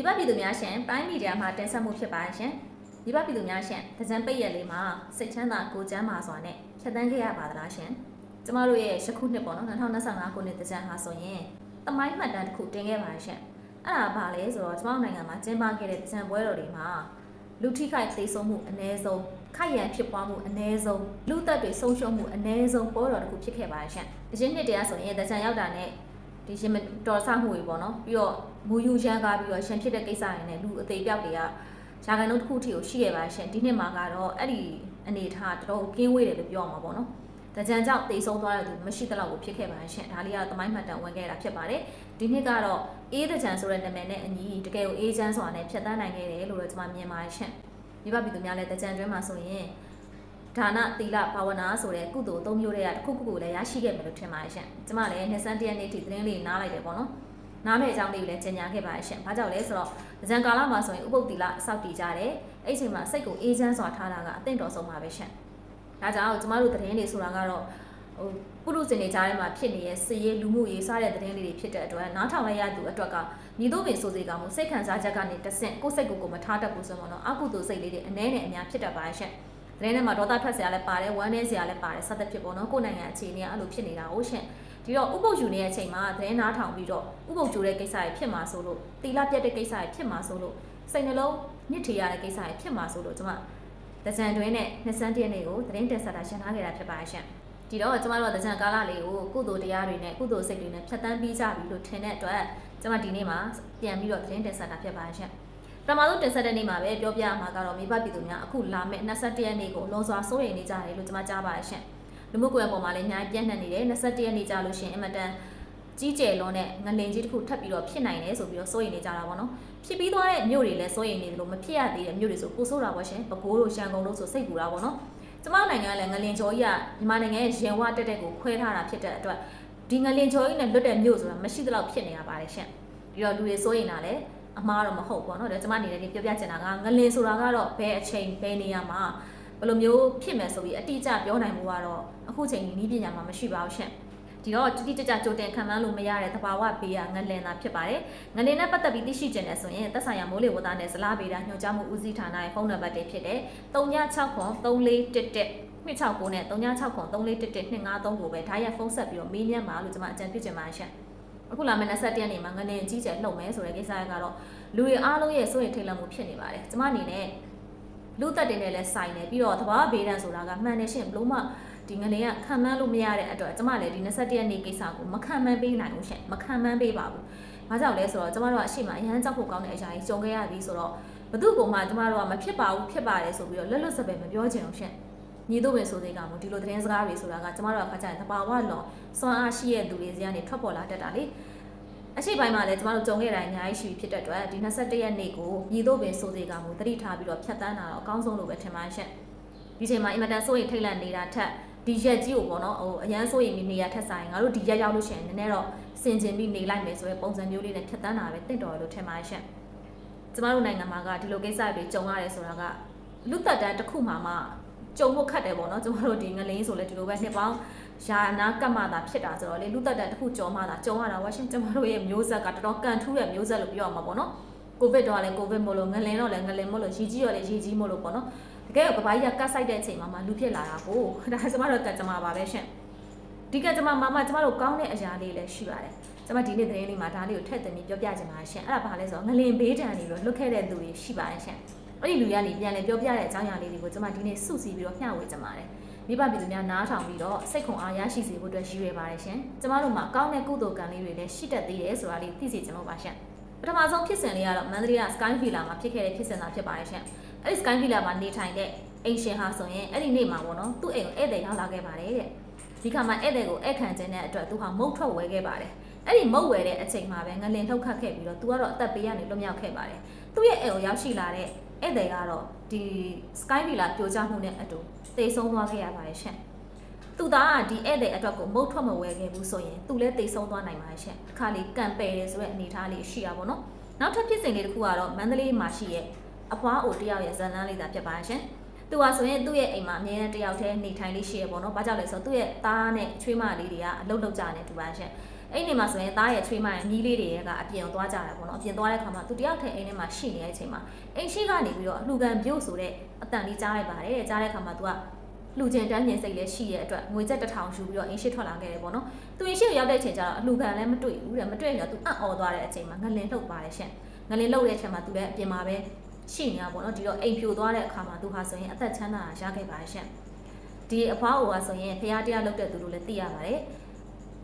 ဒီဘပြည်သူများရှင်ပိုင်းမီဒီယာမှာတင်ဆက်မှုဖြစ်ပါရှင်ဒီဘပြည်သူများရှင်တကြံပိတ်ရက်လေးမှာစိတ်ချမ်းသာကိုကျမ်းမာစွာနဲ့ဖြတ်သန်းခဲ့ရပါသလားရှင်ကျမတို့ရဲ့ယခုနှစ်ပေါ့နော်2025ခုနှစ်တကြံဟာဆိုရင်တမိုင်းမှတ်တမ်းတစ်ခုတင်ခဲ့ပါရှင်အဲ့ဒါဘာလဲဆိုတော့ကျမတို့နိုင်ငံမှာကျင်းပခဲ့တဲ့တကြံပွဲတော်တွေမှာလူထိခိုက်သေဆုံးမှုအ ਨੇ ဆုံးခိုက်ရန်ဖြစ်ပွားမှုအ ਨੇ ဆုံးလူသက်တွေဆုံးရှုံးမှုအ ਨੇ ဆုံးပွဲတော်တစ်ခုဖြစ်ခဲ့ပါရှင်အရင်နှစ်တည်းကဆိုရင်တကြံရောက်တာနဲ့ ဒီရှင်မတော်ဆမှုတွေပေါ့နော်ပြီးတော့ မူယူရန်ကားပြီးတော့ရှင်ဖြစ်တဲ့ကိစ္စတွေနဲ့လူအသေးပြောက်တွေကရာခိုင်နှုန်းတစ်ခုထိကိုရှိခဲ့ပါရှင်ဒီနှစ်မှာကတော့အဲ့ဒီအနေထားတော်တော်ကင်းဝေးတယ်လို့ပြောရမှာပေါ့နော်တကြံကြောင့်တိတ်ဆုံးသွားတဲ့သူမရှိသလောက်ကိုဖြစ်ခဲ့ပါရှင်ဒါလေးကတော့တမိုင်းမှတ်တမ်းဝင်ခဲ့တာဖြစ်ပါတယ်ဒီနှစ်ကတော့အေးတကြံဆိုတဲ့နာမည်နဲ့အညီတကယ်ကိုအေးချမ်းစွာနဲ့ဖြတ်သန်းနိုင်ခဲ့တယ်လို့တော့ကျွန်မမြင်ပါတယ်ရှင်ဒီဘပြည်သူများလည်းတကြံတွင်းမှာဆိုရင်ဒါနသီလဘာဝနာဆိုတဲ့ကုသိုလ်သုံးမျိုးတွေကတစ်ခုခုကိုလည်းရရှိခဲ့မယ်လို့ထင်ပါတယ်ရှင်။ကျမလည်းနှစ်စန်းတရက်နေ့ထိသတင်းလေးနားလိုက်တယ်ပေါ့နော်။ နားမဲ့အကြောင်းလေးကိုလည်းကြေညာခဲ့ပါတယ်ရှင်။ဘာကြောင့်လဲဆိုတော့ဇန်ကာလမှာဆိုရင်ဥပုပ်သီလစောက်တည်ကြတယ်။အဲ့ဒီအချိန်မှာစိတ်ကိုအေးချမ်းစွာထားတာကအသင့်တော်ဆုံးပါပဲရှင်။ဒါကြောင့်ကျမတို့သတင်းတွေဆိုတာကတော့ဟိုပုရုဇဉ်တွေကြားထဲမှာဖြစ်နေတဲ့စည်ရေးလူမှုရေးစတဲ့သတင်းလေးတွေဖြစ်တဲ့အတွက်နားထောင်လိုက်ရသူအတွက်ကညီတို့ပင်ဆိုစေကမှုစိတ်ခံစားချက်ကနေတဆင့်ကိုယ်စိတ်ကိုယ်ကိုမထားတတ်ဘူးဆိုတော့အကုသိုလ်စိတ်လေးတွေအနည်းနဲ့အများဖြစ်တတ်ပါရဲ့ရှင်။သတင်းထဲမှာဒေါသထွက်စရာလည်းပါတယ်ဝမ်းနည်းစရာလည်းပါတယ်စသဖြင့်ပေါ့နော်ကိုယ်နိုင်ငံအခြေအနေကအဲ့လိုဖြစ်နေတာဟုတ်ရှင် ဒီတော့ဥပုပ်ယူနေတဲ့အချိန်မှာသတင်းနားထောင်ပြီးတော့ဥပုပ်ကျူတဲ့ကိစ္စတွေဖြစ်မှာဆိုလို့တီလာပြတ်တဲ့ကိစ္စတွေဖြစ်မှာဆိုလို့စိတ်နှလုံးညစ်ထေရတဲ့ကိစ္စတွေဖြစ်မှာဆိုလို့ကျွန်မတကြံတွင်းနဲ့နှစ်စန်းတရက်နေ့ကိုသတင်းတင်ဆက်တာရှင်းထားခဲ့တာဖြစ်ပါရှင်ဒီတော့ကျမတို့ကတကြံကာလလေးကိုကုသိုလ်တရားတွေနဲ့ကုသိုလ်စိတ်တွေနဲ့ဖြတ်တန်းပြီးကြပြီလို့ထင်တဲ့အတွက်ကျမဒီနေ့မှာပြန်ပြီးတော့သတင်းတင်ဆက်တာဖြစ်ပါရှင်ပထမဆုံးတင်ဆက်တဲ့နေ့မှာပဲပြောပြမှာကတော့မိဘပြည်သူများအခုလာမယ့်21ရက်နေ့ကိုလွန်စွာစိုးရိမ်နေကြတယ်လို့ကျွန်မကြားပါတယ်ရှင် လူမှုကွန်ရက်ပေါ်မှာလည်းအများကြီးပြန့်နှံ့နေတယ်21ရက်နေ့ကြာလို့ရှိရင်အင်မတန်ကြီးကျယ်လွန်တဲ့ငလင်ကြီးတစ်ခုထပ်ပြီးတော့ဖြစ်နိုင်တယ်ဆိုပြီးတော့စိုးရိမ်နေကြတာပေါ့နော်ဖြစ်ပြီးသွားတဲ့မြို့တွေလည်းစိုးရိမ်နေတယ်လို့မဖြစ်ရသေးတဲ့မြို့တွေဆိုပိုဆိုးတာပေါ့ရှင်ပဲခူးတို့ရန်ကုန်တို့ဆိုစိတ်ပူတာပေါ့နော်ကျမနိုင်ငံကလည်းငလင်ကျော်ကြီးကမြန်မာနိုင်ငံရဲ့ရင်ဝတက်တက်ကိုခွဲထားတာဖြစ်တဲ့အတွက်ဒီငလင်ကျော်ကြီးနဲ့လွတ်တဲ့မြို့ဆိုတာမရှိသလောက်ဖြစ်နေတာပါတယ်ရှင်ပြီးတော့လူတွေစိုးရိမ်တာလည်းအမှားတော့မဟုတ်ပေါ့နော်ဒါကျမအနေနဲ့ပြောပြချင်တာကငလင်ဆိုတာကတော့ဘယ်အချိန်ဘယ်နေရာမှာ ဘယ်လိုမျိုးဖြစ်မယ်ဆိုပြီးအတိအကျပြောနိုင်မှုကတော့အခုချိန်ဒီနည်းပညာမှာမရှိပါဘူးရှင်ဒီတော့တိတိကျကျကြိုတင်ခံမှန်းလို့မရတဲ့သဘာဝဘေးကငလင်သာဖြစ်ပါတယ်။ငလင်နဲ့ပတ်သက်ပြီးသိရှိကျင်တယ်ဆိုရင်သက်ဆိုင်ရာမိုးလေဝသနဲ့ဇလားဗေဒညွှန်ကြားမှုဦးစီးဌာနရဲ့ဖုန်းနံပါတ်တွေဖြစ်တဲ့39693411 269နဲ့39693411 253ကိုပဲဓာတ်ရိုက်ဖုန်းဆက်ပြီးတော့မေးမြန်းပါလို့ကျွန်မအကြံပြုချင်ပါတယ်ရှင်။အခုလာမယ့်21ရက်နေ့မှာငလင်ကြီးကျယ်လှုပ်မယ်ဆိုတဲ့ကိစ္စကတော့လူတွေအားလုံးရဲ့စိုးရိမ်ထိတ်လန့်မှုဖြစ်နေပါတယ်။ကျွန်မအနေနဲ့ လူသက်တွေနဲ့လည်းဆိုင်တယ်ပြီးတော့သဘာဝဘေးဒဏ်ဆိုတာကမှန်တယ်ရှင်ဘလို့မှဒီငလင်ကခံမှန်းလို့မရတဲ့အတွက်ကျမလည်းဒီ21ရက်နေ့ကိစ္စကိုမခံမှန်းပေးနိုင်ဘူးရှင်မခံမှန်းပေးပါဘူး။ဘာကြောင့်လဲဆိုတော့ကျမတို့ကအရှိမအရန်ကြောက်ဖို့ကောင်းတဲ့အရာကြီးကြုံခဲ့ရပြီဆိုတော့ဘသူ့ကိုမှကျမတို့ကမဖြစ်ပါဘူးဖြစ်ပါတယ်ဆိုပြီးတော့လက်လွတ်စပယ်မပြောချင်အောင်ရှင်။ညီတို့ပဲဆိုသေးကမို့ဒီလိုသတင်းစကားတွေဆိုတာကကျမတို့ကခါကြရင်တဘာဝလွန်စွမ်းအားရှိတဲ့သူတွေစီကနေထွက်ပေါ်လာတတ်တာလေ။ အရှိပိုင်းမှာလည်းကျမတို့ကြုံခဲ့တာအများကြီးရှိပြီဖြစ်တဲ့အတွက်ဒီ21ရက်နေ့ကိုညီတို့ပဲဆိုသေးကမို့တတိထားပြီးတော့ဖြတ်တန်းတာတော့အကောင်းဆုံးလို့ပဲထင်ပါရှင်။ဒီချိန်မှာအင်မတန်စိုးရိမ်ထိတ်လန့်နေတာထက်ဒီရက်ကြီးကိုပေါ့နော်ဟိုအရန်စိုးရိမ်ပြီးနေရထက်ဆိုင်ငါတို့ဒီရက်ရောက်လို့ရှိရင်နည်းနည်းတော့စင်ကျင်ပြီးနေလိုက်မယ်ဆိုတဲ့ပုံစံမျိုးလေးနဲ့ဖြတ်တန်းတာပဲတင့်တော်လို့ထင်ပါရှင်ကျမတို့နိုင်ငံမှာကဒီလိုကိစ္စတွေကြုံရတယ်ဆိုတာကလူသက်တမ်းတစ်ခုမှမှ ကြုံဖို့ခက်တယ်ပေါ့နော်ကျမတို့ဒီငလင်းဆိုလဲဒီလိုပဲနှစ်ပေါင်းယာနာကတ်မှသာဖြစ်တာဆိုတော့လေလူသက်တမ်းတစ်ခုကြုံမှသာကြုံရတာဝါရှင်ကျမတို့ရဲ့မျိုးဆက်ကတော်တော်ကန်ထူးတဲ့မျိုးဆက်လို့ပြောရမှာပေါ့နော်ကိုဗစ်တော့လည်းကိုဗစ်မို့လို့ငလင်းတော့လည်းငလင်းမို့လို့ရေကြီးတော့လည်းရေကြီးမို့လို့ပေါ့နော်တကယ်ကဘာကြီးကကတ်ဆိုင်တဲ့အချိန်မှာမှလူဖြစ်လာတာကိုဒါကျမတို့ကကျမပါပဲရှင်ဒီကကျမမမကျမတို့ကောင်းတဲ့အရာလေးလည်းရှိပါတယ်ကျမဒီနေ့သတင်းလေးမှာဒါလေးကိုထည့်သွင်းပြီးပြောပြချင်ပါရှင်အဲ့ဒါဘာလဲဆိုတော့ငလင်ဘေးတံနေလို့လွတ်ခဲ့တဲ့သူတွေရှိပါတယ်ရှင် အဲ့ဒီလူရကနေပြန်လဲပြောပြတဲ့အကြောင်းအရာလေးတွေကိုကျမဒီနေ့စုစည်းပြီးတော့မျှဝေချင်ပါတယ်မိဘပြည်သူများနားထောင်ပြီးတော့စိတ်ခွန်အားရရှိစေဖို့အတွက်ရည်ရွယ်ပါတယ်ရှင်ကျမတို့မှာကောင်းတဲ့ကုသိုလ်ကံလေးတွေလည်းရှိတတ်သေးတယ်ဆိုတာလေးသိစေချင်လို့ပါရှင်ပထမဆုံးဖြစ်စဉ်လေးကတော့မန္တလေးက Sky Villa မှာဖြစ်ခဲ့တဲ့ဖြစ်စဉ်သာဖြစ်ပါတယ်ရှင်အဲ့ဒီ Sky Villa မှာနေထိုင်တဲ့အိမ်ရှင်ဟာဆိုရင်အဲ့ဒီနေ့မှာပေါ့နော်သူ့အိမ်ကိုဧည့်သည်ရောက်လာခဲ့ပါတယ်တဲ့ဒီခါမှာဧည့်သည်ကိုဧည့်ခံခြင်းတဲ့အတွက်သူဟာမုတ်ထွက်ဝဲခဲ့ပါတယ်အဲ့ဒီမုတ်ဝဲတဲ့အချိန်မှာပဲငလင်ထုတ်ခတ်ခဲ့ပြီးတော့သူကတော့အသက်ပေးရနေလွတ်မြောက်ခဲ့ပါတယ် သူ့ရဲ့အိမ်ကိုရောက်ရှိလာတဲ့ဧည့်သည်ကတော့ဒီ Sky Villa ပြိုကျမှုနဲ့အတူသေဆုံးသွားခဲ့ရပါတယ်ရှင်သူသားကဒီဧည့်သည်အတွက်ကိုမုတ်ထွက်မဝဲခဲ့ဘူးဆိုရင်သူလည်းသေဆုံးသွားနိုင်ပါတယ်ရှင်အခါလေးကံပယ်တယ်ဆိုတဲ့အနေအထားလေးရှိတာပေါ့နော်နောက်ထပ်ဖြစ်စဉ်လေးတစ်ခုကတော့မန္တလေးမှာရှိရဲ့အဖွားအိုတယောက်ရဲ့ဇာတ်လမ်းလေးသာဖြစ်ပါရှင်သူကဆိုရင်သူ့ရဲ့အိမ်မှာအမြဲတမ်းတယောက်တည်းနေထိုင်လေးရှိရပေါ့နော်။ဘာကြောင့်လဲဆိုတော့သူ့ရဲ့သားနဲ့ချွေးမလေးတွေကအလုပ်လုပ်ကြနေတူပါရှင်။ အဲ့ဒီမှာဆိုရင်သားရဲ့ချွေးမရဲ့ညီလေးတွေရဲ့ကအပြင်ကိုသွားကြတယ်ပေါ့နော်အပြင်သွားတဲ့ခါမှာသူတယောက်ထဲအိမ်ထဲမှာရှိနေတဲ့အချိန်မှာအိမ်ရှိကနေပြီးတော့အလှကန်ပြုတ်ဆိုတဲ့အတန်လေးကြားလိုက်ပါတယ်တဲ့ကြားတဲ့ခါမှာသူကလှူကျင်တန်းကျင်စိတ်လည်းရှိရဲ့အတွက်ငွေကျပ်တစ်ထောင်ယူပြီးတော့အိမ်ရှိထွက်လာခဲ့တယ်ပေါ့နော်သူအိမ်ရှိကိုရောက်တဲ့အချိန်ကျတော့အလှကန်လည်းမတွေ့ဘူးတဲ့မတွေ့ရင်တော့သူအံ့ဩသွားတဲ့အချိန်မှာငလင်လှုပ်ပါတယ်ရှင်ငလင်လှုပ်တဲ့အချိန်မှာသူလည်းအပြင်မှာပဲရှိနေတာပေါ့နော်ဒီတော့အိမ်ဖြိုသွားတဲ့အခါမှာသူဟာဆိုရင်အသက်ချမ်းသာရခဲ့ပါတယ်ရှင်ဒီအဖွားအိုကဆိုရင်ဖရားတရားလုပ်တဲ့သူလို့လည်းသိရပါတယ်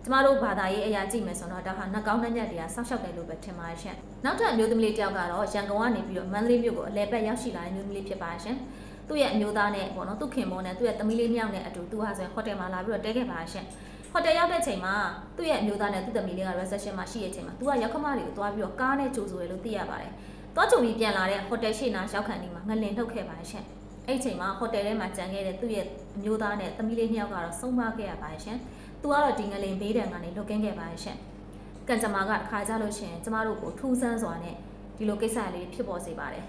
ကျမတို့ဘာသာရေးအရာကြည့်မယ်ဆိုတော့ဒါဟာနှကောင်းနှက်ညက်တရားဆောက်ရှောက်တယ်လို့ပဲထင်ပါတယ်ရှင်နောက်ထပ်အမျိုးသမီးလေးတယောက်ကတော့ရန်ကုန်ကနေပြီးတော့မန္တလေးမြို့ကိုအလဲပတ်ရောက်ရှိလာတဲ့မျိုးသမီးလေးဖြစ်ပါတယ်ရှင်သူ့ရဲ့အမျိုးသားနဲ့ပေါ့နော်သူ့ခင်မောနဲ့သူ့ရဲ့သမီးလေးနှစ်ယောက်နဲ့အတူသူဟာဆိုရင်ဟိုတယ်မှာလာပြီးတော့တဲခဲ့ပါရှင်ဟိုတယ်ရောက်တဲ့ချိန်မှာသူ့ရဲ့အမျိုးသားနဲ့သူ့သမီးလေးက reception မှာရှိတဲ့ချိန်မှာသူကရောက်ခမတွေကိုတွားပြီးတော့ကားနဲ့ကြိုဆိုရလို့သိရပါတယ်တွားကြုံပြီးပြန်လာတဲ့ဟိုတယ်ရှိနာရောက်ခံနေမှာငလင်ထုတ်ခဲ့ပါရှင် အဲ့ချိန်မှာဟိုတယ်ထဲမှာကြံခဲ့တဲ့သူ့ရဲ့အမျိုးသားနဲ့သမီးလေးနှစ်ယောက်ကတော့ဆုံးမခဲ့ရပါရှင်သူကတော့ဒီငလင်ဘေးဒဏ်ကနေလွတ်ကင်းခဲ့ပါရှင်ကံကြမ္မာကတစ်ခါကြလို့ရှိရင်ကျမတို့ကိုထူးဆန်းစွာနဲ့ဒီလိုကိစ္စလေးဖြစ်ပေါ်စေပါတယ်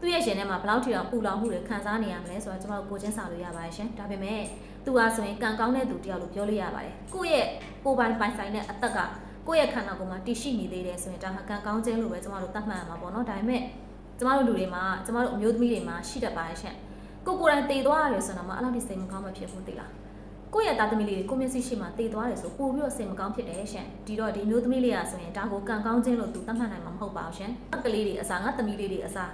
သူ့ရဲ့ရှင်ထဲမှာဘယ်လောက်ထိအောင်ပူလောင်မှုတွေခံစားနေရမလဲဆိုတော့ကျွန်တော်ကိုချင်းစာလို့ရပါတယ်ရှင်ဒါပေမဲ့သူဟာဆိုရင်ကံကောင်းတဲ့သူတယောက်လို့ပြောလို့ရပါတယ်ကိုယ့်ရဲ့ကိုယ်ပိုင်ပိုင်ဆိုင်တဲ့အသက်ကကိုယ့်ရဲ့ခန္ဓာကိုယ်မှာတည်ရှိနေသေးတယ်ဆိုရင်ဒါဟာကံကောင်းခြင်းလို့ပဲကျွန်တော်တို့သတ်မှတ်ရမှာပေါ့နော်ဒါပေမဲ့ကျမတို့လူတွေမှာကျမတို့အမျိုးသမီးတွေမှာရှိတတ်ပါတယ်ရှင် ကိုကိုယ်တိုင်တည်သွားရတယ်ဆိုတော့မှအဲ့လောက်ဒီစိတ်မကောင်းမဖြစ်ဘူးသိလားကိုယ့်ရဲ့သားသမီးလေးတွေကိုမျက်စိရှိမှတည်သွားတယ်ဆိုပို့ပြီးတော့စိတ်မကောင်းဖြစ်တယ်ရှင်ဒီတော့ဒီမျိုးသမီးလေးကဆိုရင်ဒါကိုကံကောင်းခြင်းလို့သူသတ်မှတ်နိုင်မှာမဟုတ်ပါဘူးရှင်ကလေးတွေအစားငါသမီးလေးတွေအစား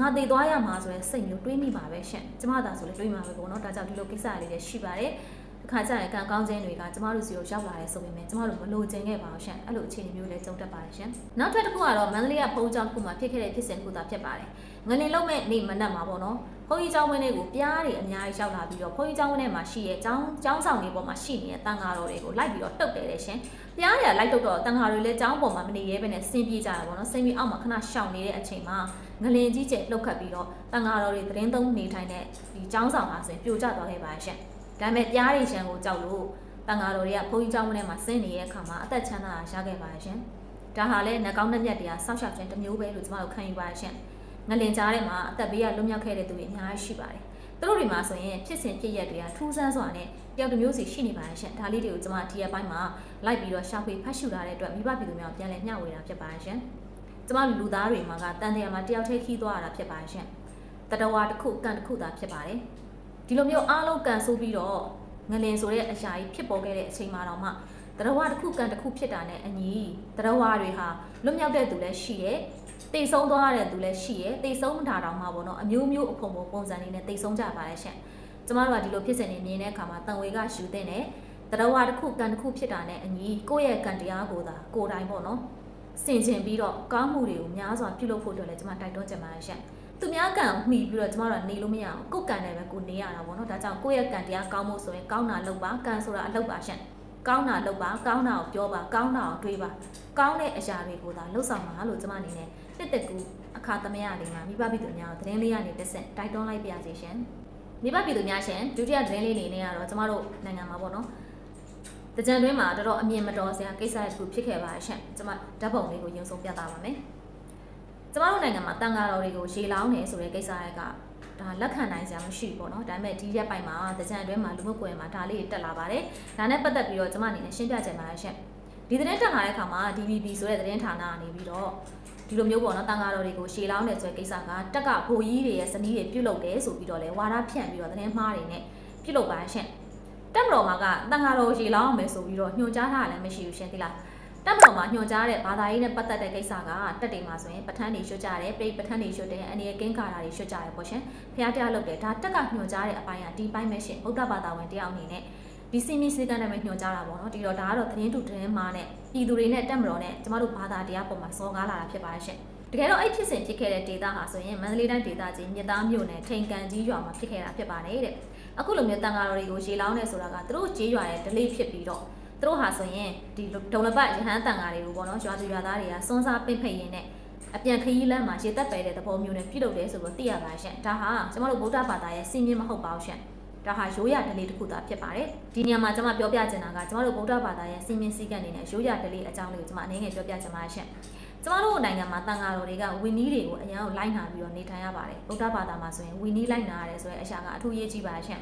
ငါတည်သွားရမှာဆိုရင်စိတ်မျိုးတွေးမိပါပဲရှင်ကျမသာဆိုလည်းတွေးမှာပဲပေါ့နော်ဒါကြောင့်ဒီလိုကိစ္စလေးတွေရှိပါတယ်အ ခါကျရင်ကံကောင်းခြင်းတွေကကျမတို့စီကိုရောက်လာတယ်ဆိုပေမဲ့ကျမတို့မလိုချင်ခဲ့ပါဘူးရှင်အဲ့လိုအခြေအနေမျိုးလည်းကြုံတတ်ပါတယ်ရှင်နောက်ထပ်တစ်ခုကတော့မန္တလေးကဖုန်းကျောင်းတစ်ခုမှာဖြစ်ခဲ့တဲ့ဖြစ်စဉ်တစ်ခုသာဖြစ်ပါတယ်ငလင်လုံးမဲ့နေမနက်မှာပေါ့နော်ဘုန်းကြီးကျောင်းဝင်းတွေကိုပြားတွေအများကြီးရောက်လာပြီးတော့ဘုန်းကြီးကျောင်းဝင်းထဲမှာရှိတဲ့ကျောင်းကျောင်းဆောင်တွေပေါ်မှာရှိနေတဲ့တန်ဃာတော်တွေကိုလိုက်ပြီးတော့တုတ်တယ်လေရှင်ပြားတွေကလိုက်တုတ်တော့တန်ဃာတွေလည်းကျောင်းပေါ်မှာမနေရဲဘဲနဲ့ဆင်းပြေးကြတာပေါ့နော်ဆင်းပြေးအောက်မှာခဏရှောင်နေတဲ့အချိန်မှာငလင်ကြီးကျဲလှုပ်ခတ်ပြီးတော့တန်ဃာတော်တွေသတင်းသုံးနေထိုင်တဲ့ဒီကျောင်းဆောင်ဟာဆိုရင်ပြိုကျသွားခဲ့ပါရှင် ဒါပေမဲ့ပြားတွေရှံကိုကြောက်လို့တန်ဃာတော်တွေကဘုန်းကြီးကျောင်းထဲမှာဆင်းနေတဲ့အခါမှာအသက်ချမ်းသာရခဲ့ပါရှင်ဒါဟာလည်းနှကောင်းနှက်တရားဆောက်ရှောက်ခြင်းတစ်မျိုးပဲလို့ကျွန်တော်တို့ခံယူပါရှင်ငလင်ကြားထဲမှာအသက်ဘေးကလွတ်မြောက်ခဲ့တဲ့သူတွေအများကြီးရှိပါတယ်သူတို့တွေမှာဆိုရင်ဖြစ်စဉ်ဖြစ်ရက်တွေကထူးဆန်းစွာနဲ့တယောက်တစ်မျိုးစီရှိနေပါတယ်ရှင်ဒါလေးတွေကိုကျွန်မဒီရက်ပိုင်းမှာလိုက်ပြီးတော့ရှာဖွေဖတ်ရှုထားတဲ့အတွက်မိဘပြည်သူများပြန်လည်မျှဝေတာဖြစ်ပါတယ်ရှင်ကျွန်မလူသားတွေမှာကတန်တရားမှာတယောက်တည်းခီးသွားရတာဖြစ်ပါတယ်ရှင်တတဝါတစ်ခုကန်တစ်ခုသာဖြစ်ပါတယ် ဒီလိုမျိုးအားလုံးကန်ဆိုးပြီးတော့ငလင်ဆိုတဲ့အရာကြီးဖြစ်ပေါ်ခဲ့တဲ့အချိန်မှာတော့မှတရဝတစ်ခုကန်တစ်ခုဖြစ်တာနဲ့အညီတရဝတွေဟာလွတ်မြောက်တဲ့သူလည်းရှိရဲ့တိတ်ဆုံးသွားတဲ့သူလည်းရှိရဲ့တိတ်ဆုံးတာတောင်မှပေါ့နော်အမျိုးမျိုးအဖုံဖုံပုံစံလေးနဲ့တိတ်ဆုံးကြပါရဲ့ရှင်ကျမတို့ကဒီလိုဖြစ်စဉ်နေမြင်တဲ့အခါမှာတန်ဝေကယူတဲ့နဲ့တရဝတစ်ခုကန်တစ်ခုဖြစ်တာနဲ့အညီကိုယ့်ရဲ့ကံတရားကိုသာကိုယ်တိုင်ပေါ့နော်စင်ကျင်ပြီးတော့ကောင်းမှုတွေကိုများစွာပြုလုပ်ဖို့အတွက်လည်းကျမတိုက်တွန်းချင်ပါတယ်ရှင် သူများကံမှီပြီးတော့ကျမတို့ကနေလို့မရအောင်ကိုယ်ကံနဲ့ပဲကိုနေရတာပေါ့နော်ဒါကြောင့်ကိုယ့်ရဲ့ကံတရားကောင်းဖို့ဆိုရင်ကောင်းတာလုပ်ပါကံဆိုတာအလုပ်ပါရှင်ကောင်းတာလုပ်ပါကောင်းတာကိုပြောပါကောင်းတာကိုတွေးပါကောင်းတဲ့အရာတွေကိုသာလှုပ်ဆောင်ပါလို့ကျမအနေနဲ့တစ်တက်ကူအခါသမယလေးမှာမိဘပြည်သူများကိုသတင်းလေးရနေတက်ဆက်တိုက်တွန်းလိုက်ပါရစေရှင်မိဘပြည်သူများရှင်ဒုတိယသတင်းလေးနေနဲ့ကတော့ကျမတို့နိုင်ငံမှာပေါ့နော်တကြံတွင်းမှာတော်တော်အမြင်မတော်စရာကိစ္စတစ်ခုဖြစ်ခဲ့ပါရှင်ကျမဓာတ်ပုံလေးကိုရုံဆုံးပြသပါမယ် ကျမတို့နိုင်ငံမှာတန်ဃာတော်တွေကိုရေလောင်းနေဆိုတဲ့ကိစ္စတွေကဒါလက်ခံနိုင်စရာမရှိဘူးပေါ့နော်ဒါပေမဲ့ဒီရက်ပိုင်းမှာတကြံအတွင်းမှာလူမှုကွန်ရက်မှာဒါလေးတက်လာပါတယ်ဒါနဲ့ပတ်သက်ပြီးတော့ကျမအနေနဲ့ရှင်းပြချင်ပါတယ်ရှင်ဒီသတင်းတက်လာတဲ့အခါမှာ DVB ဆိုတဲ့သတင်းဌာနကနေပြီးတော့ဒီလိုမျိုးပေါ့နော်တန်ဃာတော်တွေကိုရှေးလောင်းတယ်ဆိုတဲ့ကိစ္စကတက်ကဘိုလ်ကြီးတွေရဲ့ဇနီးတွေပြုတ်လုပ်တယ်ဆိုပြီးတော့လဲဝါဒဖြန့်ပြီးတော့သတင်းမှားတွေနဲ့ပြုတ်လုပ်ပါရှင်တက်မတော်မှာကတန်ဃာတော်ရှေးလောင်းအောင်မယ်ဆိုပြီးတော့ညွှန်ကြားထားတာလည်းမရှိဘူးရှင်သိလား တက်မတော်မှာညွှန်ကြားတဲ့ဘာသာရေးနဲ့ပတ်သက်တဲ့ကိစ္စကတက်တွေမှာဆိုရင်ပဋ္ဌာန်းတွေရွှတ်ကြတယ်ပြိပဋ္ဌာန်းတွေရွှတ်တယ်အနေကင်းကာတာတွေရွှတ်ကြတယ်ပေါ့ရှင်ဖះတရားလုပ်တယ်ဒါတက်ကညွှန်ကြားတဲ့အပိုင်းကဒီပိုင်းပဲရှင်ဗုဒ္ဓဘာသာဝင်တယောက်အနေနဲ့ဒီစီမီစီကန်းနဲ့ပဲညွှန်ကြားတာပေါ့နော်ဒီတော့ဒါကတော့သတင်းတူသတင်းမှားနဲ့ပြည်သူတွေနဲ့တက်မတော်နဲ့ကျမတို့ဘာသာတရားပေါ်မှာစော်ကားလာတာဖြစ်ပါတယ်ရှင်တကယ်တော့အဲ့ဖြစ်စဉ်ဖြစ်ခဲ့တဲ့ဒေသဟာဆိုရင်မန္တလေးတိုင်းဒေသကြီးမြစ်သားမြို့နယ်ထိန်ကန်ကြီးရွာမှာဖြစ်ခဲ့တာဖြစ်ပါတယ်တဲ့အခုလိုမျိုးတန်ဃာတော်တွေကိုရေလောင်းနေဆိုတာကသူတို့ကြေးရွာရဲ့ delay ဖြစ်ပြီးတော့ သူတို့ဟာဆိုရင်ဒီဒုံလပတ်ရဟန်းတန်ဃာတွေကိုပေါ့နော်ရွာသူရွာသားတွေကစွန်းစားပင့်ဖိတ်ရင်းနဲ့အပြန်ခရီးလမ်းမှာရေတက်ပယ်တဲ့သဘောမျိုးနဲ့ပြုလုပ်တယ်ဆိုတော့သိရပါရှင်ဒါဟာကျမတို့ဗုဒ္ဓဘာသာရဲ့စီမင်းမဟုတ်ပါဘူးရှင်ဒါဟာရိုးရဒလေးတစ်ခုသာဖြစ်ပါတယ်ဒီနေရာမှာကျွန်မပြောပြချင်တာကကျွန်တော်တို့ဗုဒ္ဓဘာသာရဲ့စီမင်းစည်းကမ်းတွေနဲ့ရိုးရဒလေးအကြောင်းလေးကိုကျွန်မအနေငယ်ပြောပြချင်ပါတယ်ရှင်ကျမတို့နိုင်ငံမှာတန်ဃာတော်တွေကဝီနီးတွေကိုအရန်ကိုလိုက်နာပြီးတော့နေထိုင်ရပါတယ်ဗုဒ္ဓဘာသာမှာဆိုရင်ဝီနီးလိုက်နာရတယ်ဆိုရင်အရာကအထူးရေးကြီးပါရှင်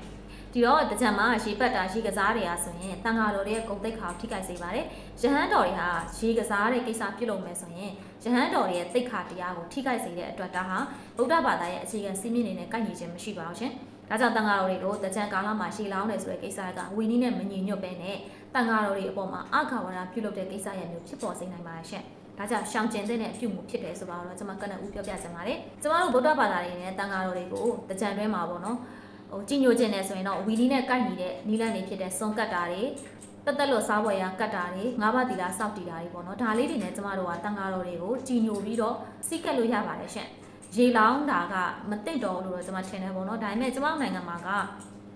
ဒီဒီတော့တကြံမှာရေပတ်တာရေကစားတွေကဆိုရင်တန်ဃာတော်တွေရဲ့ဂုံတိတ်ခါကိုထိခိုက်စေပါတယ်။ယဟန်တော်တွေဟာရေကစားတဲ့ကိစ္စပြုလုပ်မယ်ဆိုရင်ယဟန်တော်တွေရဲ့တိတ်ခါတရားကိုထိခိုက်စေတဲ့အတွက်ဒါဟာဗုဒ္ဓဘာသာရဲ့အခြေခံစည်းမျဉ်းတွေနဲ့ကိုက်ညီခြင်းမရှိပါဘူးရှင်။ဒါကြောင့်တန်ဃာတော်တွေကိုတကြံကာလမှာရှည်လောင်းတယ်ဆိုတဲ့ကိစ္စကဝီနီးနဲ့မညီညွတ်ပဲနဲ့တန်ဃာတော်တွေအပေါ်မှာအခါဝရပြုလုပ်တဲ့ကိစ္စရဲ့မျိုးဖြစ်ပေါ်စေနိုင်ပါတယ်ရှင်။ဒါကြောင့်ရှောင်ကျင်တဲ့အပြုမှုဖြစ်တယ်ဆိုပါတော့ကျွန်မကနဦးပြောပြချင်ပါတယ်။ကျွန်တော်တို့ဗုဒ္ဓဘာသာတွေနဲ့တန်ဃာတော်တွေကိုတကြံတွဲမှာပေါ့နော်။ ဟိုကြီးညိုခြင်းနဲ့ဆိုရင်တော့ဝီလီနဲ့ကိုက်ညီတဲ့နီလန်တွေဖြစ်တဲ့စွန်ကတ်တာတွေတက်တက်လို့စားဝယ်ရကတ်တာတွေငါးပါးတီလာစောက်တီတာတွေပေါ့နော်ဒါလေးတွေနဲ့ကျမတို့ကတန်ဃာတော်တွေကိုကြီးညိုပြီးတော့စီးကတ်လို့ရပါတယ်ရှင့်ရေလောင်းတာကမသိတော့လို့တော့ကျွန်မထင်တယ်ပေါ့နော်ဒါပေမဲ့ကျမတို့နိုင်ငံမှာက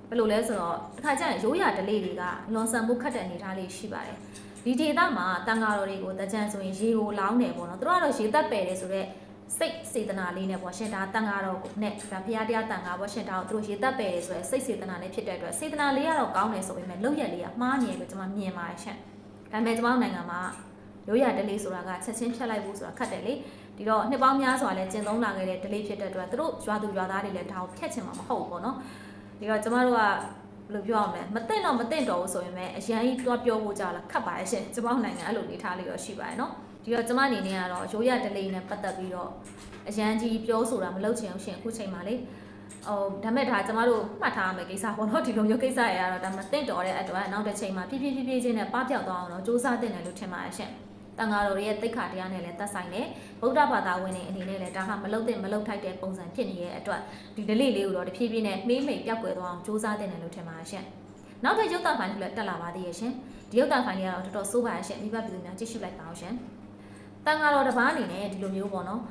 ဘယ်လိုလဲဆိုတော့တစ်ခါကျရင်ရိုးရာဓလေ့တွေကလွန်ဆန်မှုခတ်တဲ့အနေအထားလေးရှိပါတယ်ဒီဒေသမှာတန်ဃာတော်တွေကိုတကြံဆိုရင်ရေကိုလောင်းတယ်ပေါ့နော်သူတို့ကတော့ရေတက်ပယ်တယ်ဆိုတော့ စိတ်စေတနာလေးနဲ့ပေါ့ရှင်ဒါတန်ဃာတော်ကိုနဲ့ဒါဘုရားတရားတန်ဃာပေါ့ရှင်ဒါကိုသူတို့ရေတက်ပယ်တယ်ဆိုရယ်စိတ်စေတနာလေးဖြစ်တဲ့အတွက်စေတနာလေးကတော့ကောင်းတယ်ဆိုပေမဲ့လောက်ရက်လေးကမှားနေတယ်လို့ကျွန်မမြင်ပါတယ်ရှင်ဒါပေမဲ့ကျွန်မတို့နိုင်ငံမှာရိုးရာဓလေ့ဆိုတာကချက်ချင်းဖြတ်လိုက်ဖို့ဆိုတာခက်တယ်လေဒီတော့နှစ်ပေါင်းများစွာလဲကျင့်သုံးလာခဲ့တဲ့ဓလေ့ဖြစ်တဲ့အတွက်သူတို့ရွာသူရွာသားတွေလည်းဒါကိုဖျက်ချင်မှာမဟုတ်ဘူးပေါ့နော်ဒီတော့ကျွန်မတို့ကဘယ်လိုပြောအောင်လဲမသိတော့မသိတော့ဘူးဆိုရင်ပဲအရန်ကြီးတွားပြောဖို့ကြလားခတ်ပါရဲ့ရှင်ကျွန်မတို့နိုင်ငံအဲ့လိုနေထားလေးတော့ရှိပါတယ်နော် ဒီတော့ကျမအနေနဲ့ကတော့ရိုးရဒလေးနဲ့ပတ်သက်ပြီးတော့အရန်ကြီးပြောဆိုတာမလုပ်ချင်အောင်ရှင်အခုချိန်မှာလေဟိုဒါမဲ့ဒါကျမတို့မှတ်ထားရမယ့်ကိစ္စပေါ့နော်ဒီလိုမျိုးကိစ္စရတော့ဒါမသိတော့တဲ့အတွက်နောက်တစ်ချိန်မှာပြပြပြပြချင်းနဲ့ပပျောက်သွားအောင်တော့စူးစမ်းတင်တယ်လို့ထင်ပါတယ်ရှင်တန်ဃာတော်ရဲ့တိတ်ခါတရားနဲ့လည်းသက်ဆိုင်တယ်ဗုဒ္ဓဘာသာဝင်တွေအနေနဲ့လည်းဒါဟာမလုတ်တဲ့မလုတ်ထိုက်တဲ့ပုံစံဖြစ်နေတဲ့အတွက်ဒီဒလိလေးကိုတော့တဖြည်းဖြည်းနဲ့မှေးမိတ်ပြောက်ကွယ်သွားအောင်စူးစမ်းတင်တယ်လို့ထင်ပါတယ်ရှင်နောက်ထပ်ရုပ်သံဖိုင်လေးလည်းတက်လာပါသေးရဲ့ရှင်ဒီရုပ်သံဖိုင်လေးကတော့တော်တော်စိုးပါရဲ့ရှင်မိဘပြည်သူများကြည့်ရှုလိုက်ပါအောင်ရှင် တန်ဃာတော်တစ်ပါးအနေနဲ့ဒီလိုမျိုးပေါ့နော်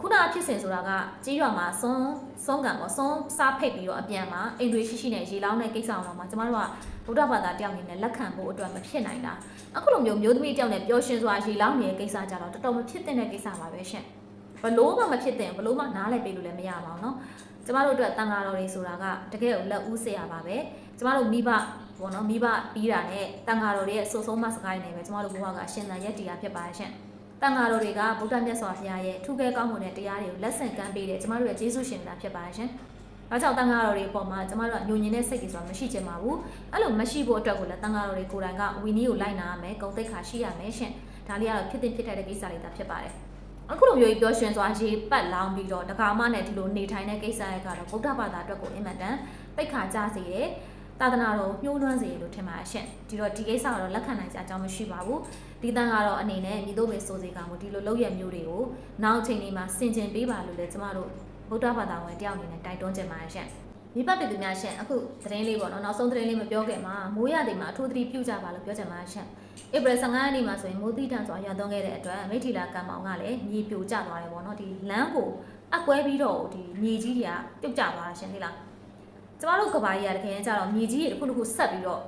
ခုနဖြစ်စဉ်ဆိုတာကကြီးရွာမှာစွန်းစွန်းကံပေါ့စွန်းစားဖိတ်ပြီးတော့အပြန်မှာအိမ်တွေရှိရှိနဲ့ရေလောင်းတဲ့ကိစ္စအောင်တော့မှာကျမတို့ကဗုဒ္ဓဘာသာတယောက်အနေနဲ့လက်ခံဖို့အတွက်မဖြစ်နိုင်တာအခုလိုမျိုးမျိုးသမီးတယောက်နဲ့ပျော်ရွှင်စွာရေလောင်းနေတဲ့ကိစ္စကြတော့တော်တော်မဖြစ်တဲ့ကိစ္စပါပဲရှင်ဘလို့မှမဖြစ်တဲ့ဘလို့မှနားလိုက်ပေးလို့လည်းမရပါဘူးเนาะကျမတို့အတွက်တန်ဃာတော်တွေဆိုတာကတကယ်ကိုလက်ဦးစရာပါပဲကျမတို့မိဘဘောနော်မိဘပြီးတာနဲ့တန်ဃာတော်တွေရဲ့ဆိုဆုံးမစကားတွေနဲ့ပဲကျမတို့ဘဝကအရှင်သန်ရက်တရားဖြစ်ပါရှင် တန်ဃာတော်တွေကဗုဒ္ဓမြတ်စွာဘုရားရဲ့ထူးခဲကောင်းမွန်တဲ့တရားတွေကိုလက်ဆင့်ကမ်းပေးတယ်ကျမတို့ရဲ့ယေရှုရှင်တာဖြစ်ပါရှင်။ဒါကြောင့်တန်ဃာတော်တွေအပေါ်မှာကျမတို့ကညှို့ညင်တဲ့စိတ်တွေဆိုတာမရှိချင်ပါဘူး။အဲ့လိုမရှိဖို့အတွက်ကိုလည်းတန်ဃာတော်တွေကိုယ်တိုင်ကဝီနီးကိုလိုက်နာရမယ်၊ဂုံတိတ်ခါရှိရမယ်ရှင်။ဒါလေးကတော့ဖြစ်တဲ့ဖြစ်တဲ့ကိစ္စလေးသာဖြစ်ပါတယ်။အခုလိုမျိုးပြောရှင်စွာရေပတ်လောင်းပြီးတော့တက္ကမနဲ့ဒီလိုနေထိုင်တဲ့ကိစ္စရဲ့ကတော့ဗုဒ္ဓဘာသာအတွက်ကိုအင်မတန်ပိတ်ခါကြစေတယ်။ သာသနာတော်ညှိုးနှွမ်းစေလို့ထင်ပါရှင့်ဒီတော့ဒီကိစ္စကတော့လက်ခံနိုင်ကြအကြောင်းမရှိပါဘူးဒီတန်ကတော့အနေနဲ့မိတို့မေဆိုစေကမှုဒီလိုလောက်ရမျိုးတွေကိုနောက်ချိန်လေးမှာဆင်ကျင်ပေးပါလို့လည်းကျမတို့ဗုဒ္ဓဘာသာဝင်တယောက်အနေနဲ့တိုက်တွန်းချင်ပါတယ်ရှင့်မိဘပြည်သူများရှင့်အခုသတင်းလေးပေါ့နော်နောက်ဆုံးသတင်းလေးမပြောခင်မှာမိုးရတဲ့မှာအထူးသတိပြုကြပါလို့ပြောချင်ပါတယ်ရှင့်ဧပြီ15ရက်နေ့မှာဆိုရင်မိုးတိတန်စွာရွာသွန်းခဲ့တဲ့အတွက်မိထီလာကံမောင်ကလည်းမြေပြိုကျသွားတယ်ပေါ့နော်ဒီလမ်းကိုအကွဲပြီးတော့ဒီမြေကြီးတွေကပြုတ်ကျသွားတာရှင်ဒီလား ကျမတို့ကဘာကြီးကတကယ်ကြတော့မြေကြီးတွေတစ်ခုတစ်ခုဆက်ပြီးတော့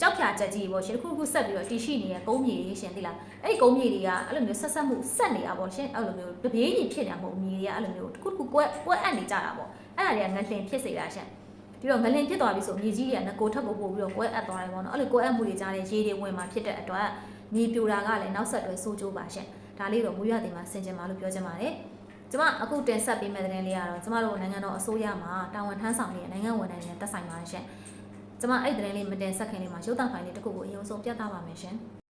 ကြောက်ဖြာချက်ကြီးပေါ့ရှင်တစ်ခုတစ်ခုဆက်ပြီးတော့တီရှိနေတဲ့ကုန်းမြေတွေရှင်သိလားအဲ့ဒီကုန်းမြေတွေကအဲ့လိုမျိုးဆက်ဆက်မှုဆက်နေတာပေါ့ရှင်အဲ့လိုမျိုးတပြေးကြီးဖြစ်နေတာမဟုတ်မြေတွေကအဲ့လိုမျိုးတစ်ခုတစ်ခုကွဲကွဲအပ်နေကြတာပေါ့အဲ့ဒါတွေကငလင်ဖြစ်စေတာရှင်ဒီတော့ငလင်ဖြစ်သွားပြီဆိုမြေကြီးတွေကငကိုထပ်ကိုပို့ပြီးတော့ကွဲအပ်သွားတယ်ပေါ့နော်အဲ့လိုကွဲအပ်မှုတွေကြားတဲ့ရေတွေဝင်มาဖြစ်တဲ့အတွက်မြေပြိုတာကလည်းနောက်ဆက်တွဲဆိုးကျိုးပါရှင်ဒါလေးတော့မူရတင်မှာဆင်ကျင်ပါလို့ပြောချင်ပါတယ် ကျမအခုတင်ဆက်ပေးမယ့်သတင်းလေးကတော့ကျမတို့နိုင်ငံတော်အစိုးရမှာတာဝန်ထမ်းဆောင်နေတဲ့နိုင်ငံဝန်ထမ်းတွေတက်ဆိုင်ပါရှင်။ကျမအဲ့သတင်းလေးမတင်ဆက်ခင်လေးမှာရုပ်သံဖိုင်လေးတစ်ခုကိုအရင်ဆုံးပြသပါမယ်ရှင်။။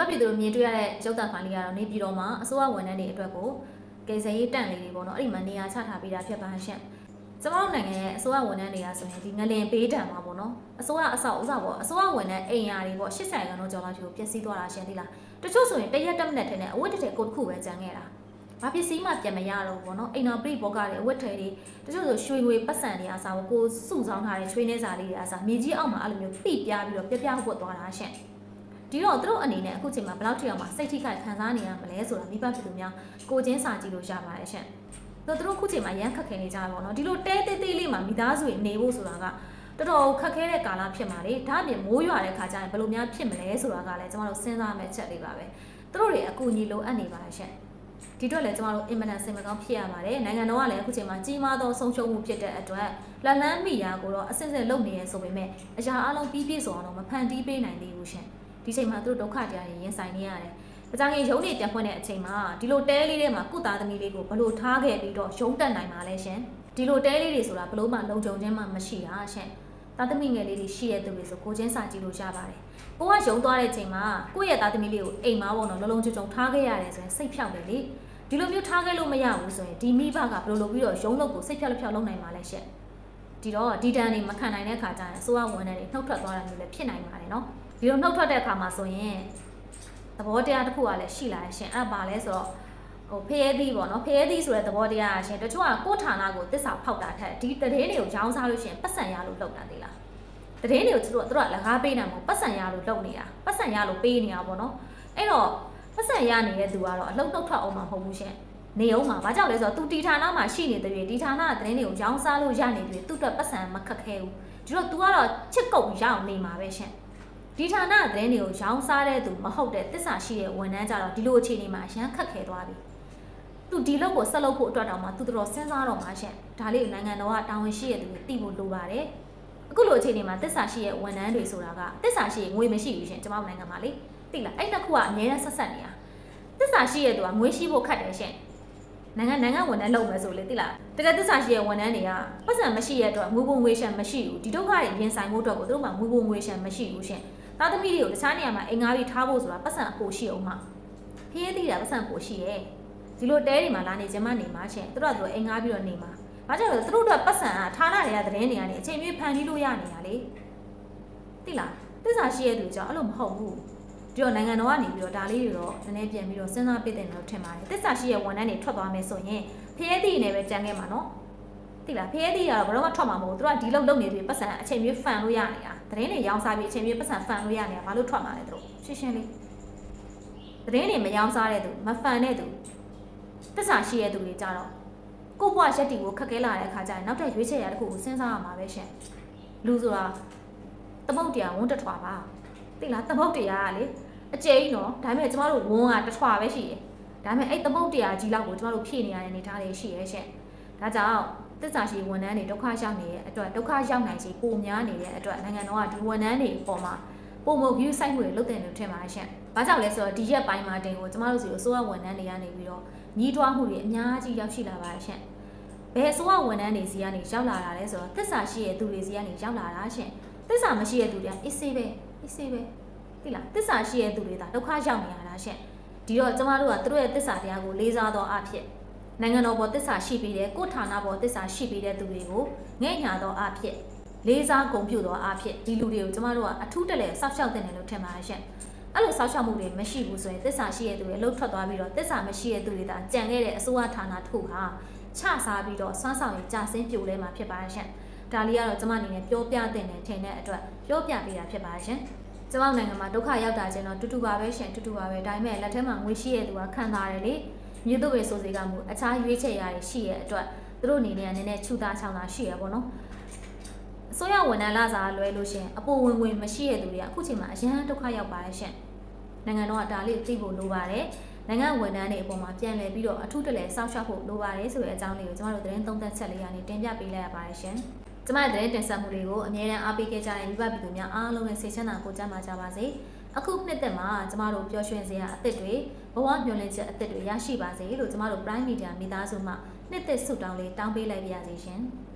ဒီဘက်ပြည်သူတို့မြင်တွေ့ရတဲ့ရုပ်သံဖိုင်လေးကတော့နေပြည်တော်မှာအစိုးရဝန်ထမ်းတွေအတွက်ကိုကယ်ဆယ်ရေးတန့်လေးတွေပေါ့နော်အဲ့ဒီမှာနေရာချထားပေးတာဖြစ်ပါရှင့်။ကျမတို့နိုင်ငံရဲ့အစိုးရဝန်ထမ်းတွေကဆိုရင်ဒီငလင်ပေးတံမှာပေါ့နော်အစိုးရအဆောက်ဥစားပေါ့အစိုးရဝန်ထမ်းအိမ်ယာတွေပေါ့80ခန်းတော့ကျော်လောက်ကိုပျက်စီးသွားတာရှင့်ဒီလားတချို့ဆိုရင်တရက်တက်မနက်ထဲနဲ့အဝတ်တစ်ထည်ကိုတစ်ခုပဲကျန်ခဲ့တာဘာပစ္စည်းမှပြန်မရတော့ဘူးပေါ့နော်အိမ်တော်ပြိဘောကတွေအဝတ်ထည်တွေတချို့ဆိုရွှေငွေပတ်စံတွေအားစားကိုစုဆောင်းထားတဲ့ရွှေနေစာလေးတွေအားစားမြေကြီးအောက်မှာအဲ့လိုမျိုးပြပြပြီးတော့ပြပြဝတ်သွားတာရှင့် ဒီတော့သူတို့အနေနဲ့အခုချိန်မှာဘယ်လောက်ထိအောင်မှစိတ်ထိခိုက်ခံစားနေရမလဲဆိုတာမိဘပြည်သူများကိုချင်းစာကြည့်လို့ရပါတယ်ရှင့်တို့သူတို့ခုချိန်မှာရမ်းခက်ခဲနေကြတာပေါ့နော်ဒီလိုတဲတဲသေးလေးမှာမိသားစုတွေနေဖို့ဆိုတာကတော်တော်ခက်ခဲတဲ့ကာလဖြစ်မှာလေဒါအပြင်မိုးရွာတဲ့ခါကျရင်ဘယ်လိုများဖြစ်မလဲဆိုတာကလည်းကျွန်တော်တို့စဉ်းစားမဲ့ချက်လေးပါပဲသူတို့တွေအကူအညီလိုအပ်နေပါရှင့်ဒီအတွက်လည်းကျမတို့အင်မတန်စင်မကောင်းဖြစ်ရပါတယ်နိုင်ငံတော်ကလည်းအခုချိန်မှာကြီးမားသောဆုံးရှုံးမှုဖြစ်တဲ့အတွက်လက်လန်းမိရာကိုတော့အစစ်စစ်လုပ်နေရဆိုပေမဲ့အရာအလုံးပြီးပြည့်စုံအောင်တော့မဖန်တီးပေးနိုင်သေးဘူးရှင် ဒီချိန်မှာသူတို့ဒုက္ခတရားတွေရင်ဆိုင်နေရတယ်အကြမ်းကြီးရုံးနေပြန်ဖွင့်တဲ့အချိန်မှာဒီလိုတဲလေးထဲမှာကုသားသမီးလေးကိုဘလို့ထားခဲ့ပြီးတော့ရုံးတက်နိုင်ပါလဲရှင်ဒီလိုတဲလေးတွေဆိုတာဘလို့မှလုံခြုံခြင်းမှမရှိတာရှင်သားသမီးငယ်လေးတွေရှိရတဲ့သူတွေဆိုကိုချင်းစာကြည့်လို့ရပါတယ်ကိုကရုံးသွားတဲ့အချိန်မှာကိုယ့်ရဲ့သားသမီးလေးကိုအိမ်မှာပေါ့နော်လုံလုံခြုံခြုံထားခဲ့ရတယ်ဆိုရင်စိတ်ဖြောက်တယ်လေဒီလိုမျိုးထားခဲ့လို့မရဘူးဆိုရင်ဒီမိဘကဘယ်လိုလုပ်ပြီးတော့ရုံးလုပ်ကိုစိတ်ဖြောက်လက်ဖြောက်လုပ်နိုင်မှာလဲရှင်ဒီတော့ဒီတန်တွေမခံနိုင်တဲ့ခါကျရင်အစိုးရဝန်ထမ်းတွေနှုတ်ထွက်သွားတာမျိုးလည်းဖြစ်နိုင်ပါတယ်နော် ဒီလိုနှုတ်ထွက်တဲ့အခါမှာဆိုရင်သဘောတရားတစ်ခုကလည်းရှိလာတယ်ရှင်အဲ့ပါလဲဆိုတော့ဟိုဖျဲသီးပေါ့နော်ဖျဲသီးဆိုတဲ့သဘောတရားကရှင်တချို့ကကိုယ့်ဌာနကိုတစ္ဆာဖောက်တာထက်ဒီတည်င်းတွေကိုရောင်းစားလို့ရှင်ပတ်စံရလို့လုပ်တာသေးလားတည်င်းတွေကိုသူတို့ကသူတို့ကလကားပေးနေမှာပတ်စံရလို့လုပ်နေတာပတ်စံရလို့ပေးနေတာပေါ့နော်အဲ့တော့ပတ်စံရနေတဲ့သူကတော့အလုံးနှုတ်ထွက်အောင်မှာမဟုတ်ဘူးရှင်နေအောင်မှာဘာကြောင့်လဲဆိုတော့သူတီဌာနမှာရှိနေတဲ့တွေဒီဌာနကတည်င်းတွေကိုရောင်းစားလို့ရနေတယ်သူ့အတွက်ပတ်စံမခက်ခဲဘူးဒီတော့ तू ကတော့ချစ်ကုတ်ရအောင်နေမှာပဲရှင် ဒီဌာနသတင်းတွေကိုရောင်းစားတဲ့သူမဟုတ်တဲ့တစ္ဆာရှိတဲ့ဝန်ထမ်းကြတော့ဒီလိုအခြေအနေမှာအရန်ခက်ခဲသွားပြီသူဒီလောက်ကိုဆက်လုပ်ဖို့အတွက်တောင်မှသူတော်စဉ်းစားတော့မှာရှင့်ဒါလေးကိုနိုင်ငံတော်ကတာဝန်ရှိရတဲ့သူတွေသိဖို့လိုပါတယ်အခုလိုအခြေအနေမှာတစ္ဆာရှိရဲ့ဝန်ထမ်းတွေဆိုတာကတစ္ဆာရှိရင်ငွေမရှိဘူးရှင်ကျွန်မတို့နိုင်ငံမှာလေသိလားအဲ့တစ်ခုကအများနဲ့ဆက်ဆက်နေတာတစ္ဆာရှိရဲ့သူကငွေရှိဖို့ခက်တယ်ရှင့်နိုင်ငံနိုင်ငံဝန်ထမ်းလုပ်မယ်ဆိုလေသိလားတကယ်တစ္ဆာရှိရဲ့ဝန်ထမ်းတွေကပတ်စံမရှိရတဲ့အတွက်ငွေပုံငွေရှံမရှိဘူးဒီဒုက္ခတွေရင်ဆိုင်ဖို့အတွက်ကိုသူတို့မှငွေပုံငွေရှံမရှိဘူးရှင် သားသမီးတွေကိုတခြားနေရာမှာအိမ်ငါးပြီးထားဖို့ဆိုတာပတ်စံအဖို့ရှိအောင်မှဖျေးသေးတာပတ်စံဖို့ရှိရဲ့ဒီလိုတဲတွေမှာလာနေခြင်းမနေမှာရှင်သူတို့ကသူတို့အိမ်ငါးပြီးတော့နေမှာဘာကြောင့်လဲသူတို့တို့ပတ်စံကဌာနတွေကသတင်းတွေကနေအချိန်မျိုးဖန်တီးလို့ရနေတာလေသိလားသစ္စာရှိရဲ့သူကြောင့်အဲ့လိုမဟုတ်ဘူးဒီတော့နိုင်ငံတော်ကနေပြီးတော့ဒါလေးတွေတော့နည်းနည်းပြန်ပြီးတော့စဉ်းစားပေးတယ်လို့ထင်ပါတယ်သစ္စာရှိရဲ့ဝန်ထမ်းတွေထွက်သွားမယ်ဆိုရင်ဖျဲသီးနေပဲကြံခဲ့မှာနော်သိလားဖျဲသီးကတော့ဘယ်တော့မှထွက်မှာမဟုတ်ဘူးသူတို့ကဒီလောက်လုပ်နေပြီပတ်စံအချိန်မျိုးဖန်လို့ရနေတာ သတင်းတွေရောင်းစားပြီးအချိန်မျိုးပတ်စံဖန်လို့ရနေတာဘာလို့ထွက်မှာလဲသူတို့ရှင်းရှင်းလေးသတင်းတွေမရောင်းစားတဲ့သူမဖန်တဲ့သူသစ္စာရှိရဲ့သူတွေကြတော့ကိုယ့်ဘဝရက်တီကိုခက်ခဲလာတဲ့အခါကျရင်နောက်ထပ်ရွေးချယ်ရတဲ့ခုကိုစဉ်းစားရမှာပဲရှင်လူဆိုတာသမုတ်တရားဝန်းတထွာပါသိလားသမုတ်တရားကလေအကျဉ်းနော်ဒါပေမဲ့ကျမတို့ဝန်းကတထွာပဲရှိတယ်ဒါပေမဲ့အဲ့သမုတ်တရားကြီးလောက်ကိုကျမတို့ဖြည့်နေရတဲ့အနေအထားတွေရှိရဲ့ရှင်ဒါကြောင့် သစ္စာရှိဝန်ထမ်းတွေဒုက္ခရောက်နေတဲ့အတွက်ဒုက္ခရောက်နိုင်စီပိုများနေတဲ့အတွက်နိုင်ငံတော်ကဒီဝန်ထမ်းတွေအပေါ်မှာပုံမ view site တွေလုပ်တယ်လို့ထင်ပါရှင်။ဘာကြောင့်လဲဆိုတော့ဒီရက်ပိုင်းမှာတင်ကိုကျမတို့စီကိုစိုးရဝန်ထမ်းတွေကနေပြီးတော့ညီးတွားမှုတွေအများကြီးရောက်ရှိလာပါရှင်။ဘယ်စိုးရဝန်ထမ်းတွေစီကနေရောက်လာတာလဲဆိုတော့သစ္စာရှိတဲ့သူတွေစီကနေရောက်လာတာရှင်။သစ္စာမရှိတဲ့သူတွေကအေးဆေးပဲအေးဆေးပဲသိလားသစ္စာရှိတဲ့သူတွေဒါဒုက္ခရောက်နေရတာရှင်။ဒီတော့ကျမတို့ကသူတို့ရဲ့သစ္စာတရားကိုလေးစားသောအဖြစ် နိုင်ငံတော်ပေါ်တစ္ဆာရှိပြီးတဲ့ကိုဌာနပေါ်တစ္ဆာရှိပြီးတဲ့သူတွေကိုငဲ့ညာသောအဖြစ်လေးစားဂုဏ်ပြုသောအဖြစ်ဒီလူတွေကိုကျမတို့ကအထူးတလဲစောက်ရှောက်တင်တယ်လို့ထင်ပါတယ်ရှင်အဲ့လိုစောက်ရှောက်မှုတွေမရှိဘူးဆိုရင်တစ္ဆာရှိတဲ့သူတွေအလုပ်ထွက်သွားပြီးတော့တစ္ဆာမရှိတဲ့သူတွေဒါကြံခဲ့တဲ့အစိုးရဌာနတစ်ခုဟာချစားပြီးတော့စွမ်းဆောင်ရည်ကြာဆင်းပြိုလဲမှာဖြစ်ပါတယ်ရှင်ဒါလေးကတော့ကျမအနေနဲ့ပြောပြတင်တယ်ထင်တဲ့အတွက်ပြောပြပေးတာဖြစ်ပါတယ်ရှင်ကျမနိုင်ငံမှာဒုက္ခရောက်တာချင်းတော့တူတူပါပဲရှင်တူတူပါပဲဒါပေမဲ့လက်ထဲမှာငွေရှိတဲ့သူကခံစားရတယ်လေ မြေသူတွေဆိုစေကမူအခြားရွေးချယ်ရာတွေရှိရဲ့အတွက်သူတို့အနေနဲ့ကနည်းနည်းချူတာချောင်းတာရှိရပေါ့နော်အစိုးရဝန်ထမ်းလာစားလွဲလို့ရှင်အပေါ်ဝင်ဝင်မရှိတဲ့သူတွေကအခုချိန်မှာအရန်ဒုက္ခရောက်ပါတယ်ရှင်နိုင်ငံတော်ကဒါလေးသိဖို့လိုပါတယ်နိုင်ငံဝန်ထမ်းတွေအပေါ်မှာပြန်လည်ပြီးတော့အထူးတလဲစောင့်ရှောက်ဖို့လိုပါတယ်ဆိုတဲ့အကြောင်းလေးကိုကျမတို့သတင်းသုံးသပ်ချက်လေးကနေတင်ပြပေးလိုက်ရပါတယ်ရှင်ကျမရဲ့သတင်းတင်ဆက်မှုတွေကိုအမြဲတမ်းအားပေးခဲ့ကြတဲ့မိဘပြည်သူများအားလုံးနဲ့စိတ်ချမ်းသာကိုကြမ်းပါကြပါစေအခုနှစ်သက်မှာကျမတို့ပျော်ရွှင်စရာအသစ်တွေ ဘဝမျှော်လင့်ချက်အသစ်တွေရရှိပါစေလို့ကျမတို့ Prime Media မိသားစုမှနှစ်သက်ဆုတောင်းလေးတောင်းပေးလိုက်ပါရစေရှင်။